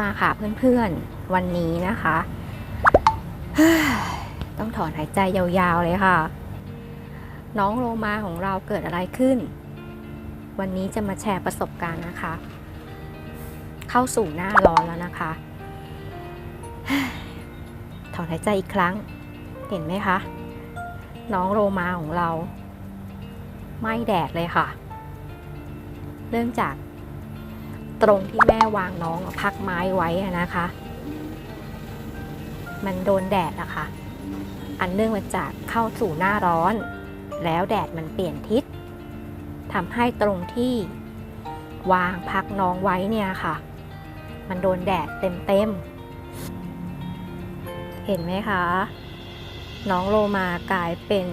มาค่ะเพื่อนๆวันนี้นะคะ ต้องถอนหายใจยาวๆเลยค่ะ น้องโลมาของเราเกิดอะไรขึ้น วันนี้จะมาแชร์ประสบการณ์นะคะ เข้าสู่หน้าร้อนแล้วนะคะ ถอนหายใจอีกครั้งเห็นไหมคะ น้องโลมาของเรา ไม่แดดเลยค่ะเนื่องจาก ตรงที่แม่วางน้องพักไม้ไว้นะคะ มันโดนแดดนะคะ อันเนื่องมาจากเข้าสู่หน้าร้อน แล้วแดดมันเปลี่ยนทิศทำให้ตรงที่วางพักน้องไว้เนี่ยค่ะ มันโดนแดดเต็มๆ เห็นไหมคะ น้องโลมากลายเป็น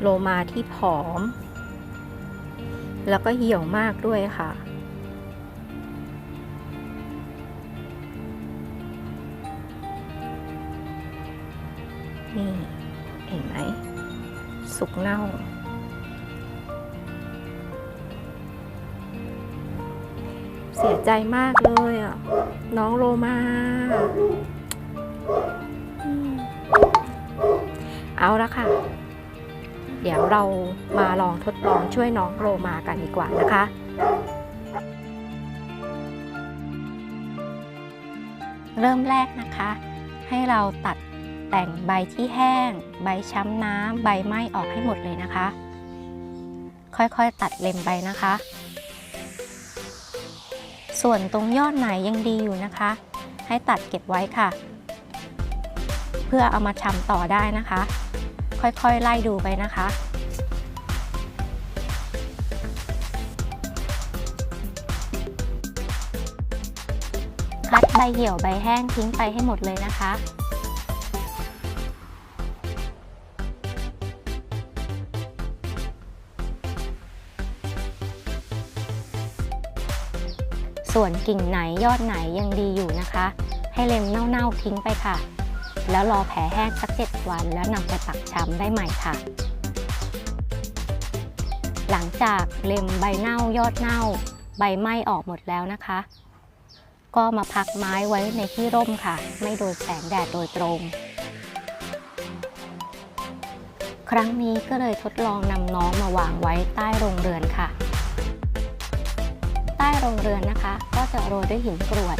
โลมาที่ผอม แล้วก็เหี่ยวมากด้วยค่ะ นี่เห็นไหม สุกเน่า เสียใจมากเลยอะ น้องโลมาเอาละค่ะ เดี๋ยวเรามาลองทดลองช่วยน้องโลมากันดีกว่านะคะเริ่มแรกนะคะ ให้เราตัด แต่งใบที่แห้ง ใบช้ำน้ำ ใบไหม้ออกให้หมดเลยนะคะ ค่อยๆตัดเล็มไปนะคะ ส่วนตรงยอดไหนยังดีอยู่นะคะ ให้ตัดเก็บไว้ค่ะ เพื่อเอามาชำต่อได้นะคะ ค่อยๆไล่ดูไปนะคะคัดใบเหี่ยวใบแห้งทิ้งไปให้หมดเลยนะคะ ส่วนกิ่งไหนยอดไหนยังดีอยู่นะคะ ให้เล็มเน่าๆทิ้งไปค่ะ แล้วรอแผลแห้งสัก 7 วัน แล้วนำไปปักช้ำได้ใหม่ค่ะ หลังจากเล็มใบเน่ายอดเน่า ใบไหม้ออกหมดแล้วนะคะ ก็มาพักไม้ไว้ในที่ร่มค่ะ ไม่โดนแสงแดดโดยตรงครั้งนี้ก็เลยทดลองนำน้องมาวางไว้ใต้โรงเรือนค่ะ เรือนนะคะ ก็จะโรยด้วยหินกรวด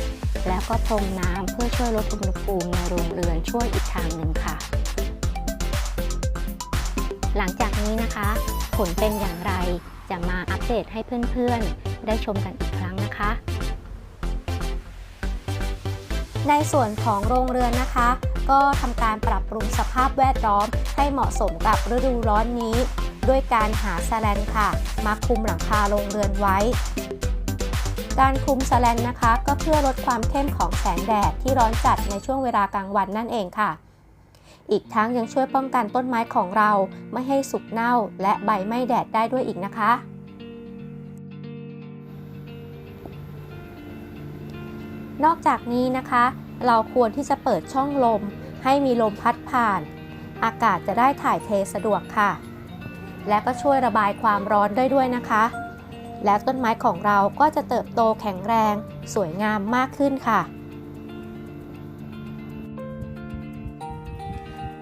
แล้วก็พรมน้ำเพื่อช่วยลดอุณหภูมิในโรงเรือนช่วยอีกทางหนึ่งค่ะ หลังจากนี้นะคะ ผลเป็นอย่างไรจะมาอัปเดตให้เพื่อนๆ ได้ชมกันอีกครั้งนะคะ ในส่วนของโรงเรือนนะคะ ก็ทำการปรับปรุงสภาพแวดล้อมให้เหมาะสมกับฤดูร้อนนี้ ด้วยการหาแสลนค่ะ มาคุมหลังคาโรงเรือนไว้ การคลุมแสแลนนะคะ ก็เพื่อลดความเข้มของแสงแดดที่ร้อนจัดในช่วงเวลากลางวันนั่นเองค่ะ อีกทั้งยังช่วยป้องกันต้นไม้ของเราไม่ให้สุกเน่าและใบไหม้แดดได้ด้วยอีกนะคะ นอกจากนี้นะคะ เราควรที่จะเปิดช่องลม ให้มีลมพัดผ่าน อากาศจะได้ถ่ายเทสะดวกค่ะ และก็ช่วยระบายความร้อนได้ด้วยนะคะ แล้วต้นไม้ของเราก็จะเติบโตแข็งแรง สวยงามมากขึ้นค่ะ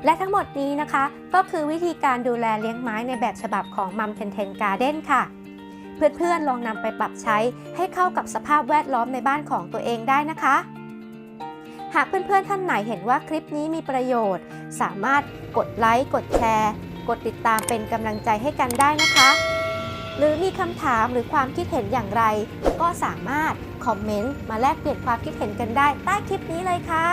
และทั้งหมดนี้นะคะ ก็คือวิธีการดูแลเลี้ยงไม้ในแบบฉบับของมัมเทนเทนการ์เด้นค่ะ เพื่อนๆลองนำไปปรับใช้ให้เข้ากับสภาพแวดล้อมในบ้านของตัวเองได้นะคะหากเพื่อนๆ ท่านไหนเห็นว่าคลิปนี้มีประโยชน์ สามารถกดไลค์ กดแชร์ กดติดตามเป็นกำลังใจให้กันได้นะคะ หรือมีคำถามหรือความคิดเห็นอย่างไร ก็สามารถคอมเมนต์มาแลกเปลี่ยนความคิดเห็นกันได้ใต้คลิปนี้เลยค่ะ